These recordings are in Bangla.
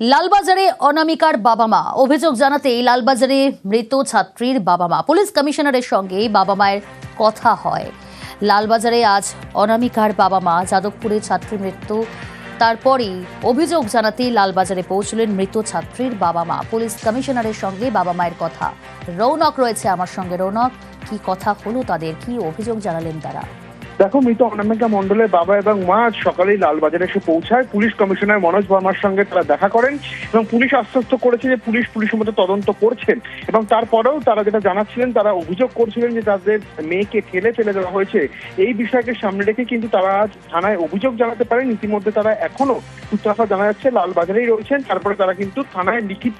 লালবাজারে অনামিকার বাবা মা অভিযোগ জানাতেই লালবাজারে মৃত ছাত্রীর বাবা মা পুলিশ কমিশনারের সঙ্গে বাবা মায়ের কথা হয়। লালবাজারে আজ অনামিকার বাবা মা যাদবপুরে ছাত্রীর মৃত্যু। তারপরই অভিযোগ জানাতেই লালবাজারে পৌঁছলেন মৃত ছাত্রীর বাবা মা পুলিশ কমিশনারের সঙ্গে বাবা মায়ের কথা। রৌনক রয়েছে আমার সঙ্গে। রৌনক, কি কথা হলো তাদের? কি অভিযোগ জানালেন তারা? দেখো, মৃত অনামিকা মন্ডলের বাবা এবং মা আজ সকালেই লালবাজারে এসে পৌঁছায়। পুলিশ কমিশনার মনোজ বর্মার সঙ্গে তারা দেখা করেন এবং পুলিশ আশ্বস্ত করেছে যে পুলিশ পুলিশের মতো তদন্ত করছেন এবং তারপরেও তারা যেটা জানাচ্ছিলেন, তারা অভিযোগ করছিলেন যে তাদের মেয়েকে ঠেলে ফেলে দেওয়া হয়েছে। এই বিষয়কে সামনে রেখে কিন্তু তারা আজ থানায় অভিযোগ জানাতে পারেন। ইতিমধ্যে তারা এখনও সূত্রাফা জানা যাচ্ছে, লালবাজারেই রয়েছেন। তারপরে তারা কিন্তু থানায় লিখিত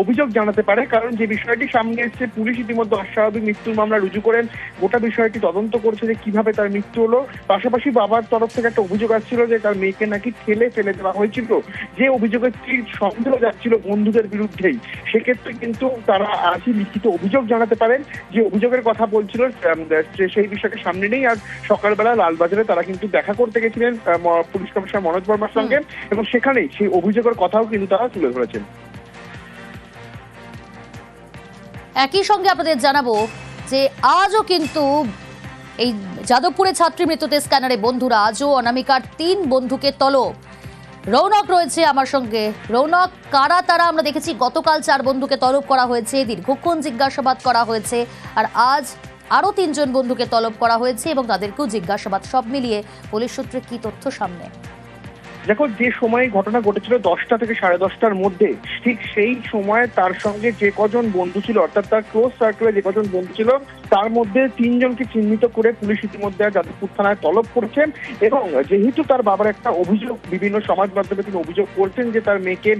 অভিযোগ জানাতে পারে, কারণ যে বিষয়টি সামনে এসেছে, পুলিশ ইতিমধ্যে অস্বাভাবিক মৃত্যুর মামলা রুজু করেন। গোটা বিষয়টি তদন্ত করছে যে কীভাবে তার মৃত্যু হলো। পাশাপাশি বাবার তরফ থেকে একটা অভিযোগ আসছিল যে তার মেয়েকে নাকি ঠেলে ফেলে দেওয়া হয়েছিল। যে অভিযোগের তীর সন্দেহ যাচ্ছিল বন্ধুদের বিরুদ্ধেই। সেক্ষেত্রে কিন্তু তারা আজই লিখিত অভিযোগ জানাতে পারেন। যে অভিযোগের কথা বলছিল সেই বিষয়কে সামনে নেই। আজ সকালবেলা লালবাজারে তারা কিন্তু দেখা করতে গেছিলেন পুলিশ কমিশনার মনোজ বর্মার সঙ্গে। এবং সেখানেই সেই অভিযোগের কথাও কিন্তু তারা তুলে ধরেছেন। একই সঙ্গে আপনাদের জানাব যে আজও কিন্তু এই যাদবপুরে ছাত্রী মৃত্যুতে স্ক্যানারে বন্ধুরা, আজও অনামিকার তিন বন্ধুকে তলব। রৌনক রয়েছে আমার সঙ্গে। রৌনক, কারা তারা? আমরা দেখেছি গতকাল চার বন্ধুকে তলব করা হয়েছে, দীর্ঘক্ষণ জিজ্ঞাসাবাদ করা হয়েছে, আর আজ আরও তিনজন বন্ধুকে তলব করা হয়েছে এবং তাদেরকেও জিজ্ঞাসাবাদ সব মিলিয়ে পুলিশ সূত্রে কি তথ্য সামনে? দেখো, যে সময় ঘটনা ঘটেছিল দশটা থেকে সাড়ে দশটার মধ্যে, ঠিক সেই সময় তার সঙ্গে যে কজন বন্ধু ছিল, অর্থাৎ তার ক্লোজ সার্কেলে যে কজন বন্ধু ছিল তার মধ্যে তিনজনকে চিহ্নিত করে পুলিশ ইতিমধ্যে যাদবপুর থানায় তলব করেছেন এবং যেহেতু তার বাবার একটা অভিযোগ বিভিন্ন সমাজ মাধ্যমে তিনি অভিযোগ করছেন যে তার মেয়েকে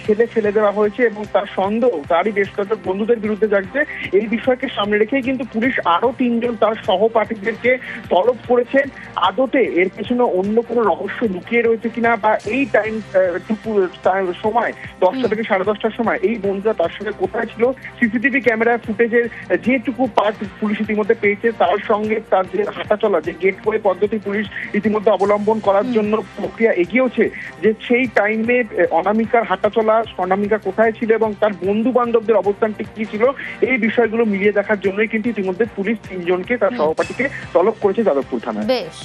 ছেলে ফেলে দেওয়া হয়েছে এবং তার সন্দেহ তারই বেশ কয়েকজন বন্ধুদের বিরুদ্ধে যাচ্ছে এই বিষয়কে সামনে রেখেই কিন্তু পুলিশ আরও তিনজন তার সহপাঠীদেরকে তলব করেছেন। আদতে এর পেছনে অন্য কোনো রহস্য লুকিয়ে রয়েছে কিনা বা এই টাইম সময় দশটা থেকে সাড়ে দশটার সময় এই বন্ধুরা তার সঙ্গে কোথায় ছিল? সিসিটিভি ক্যামেরার ফুটেজের যেটুকু পার্ট পুলিশ ইতিমধ্যে পেয়েছে তার সঙ্গে তার যে হাঁটা চলা যে গেট করে পদ্ধতি পুলিশ ইতিমধ্যে অবলম্বন করার জন্য প্রক্রিয়া এগিয়েওছে যে সেই টাইমে অনামিকার হাঁটা চলা অনামিকা কোথায় ছিল এবং তার বন্ধু বান্ধবদের অবস্থানটি কি ছিল এই বিষয়গুলো মিলিয়ে দেখার জন্যই কিন্তু ইতিমধ্যে পুলিশ তিনজনকে তার সহপাঠীকে তলব করেছে যাদবপুর থানায়। বেশ।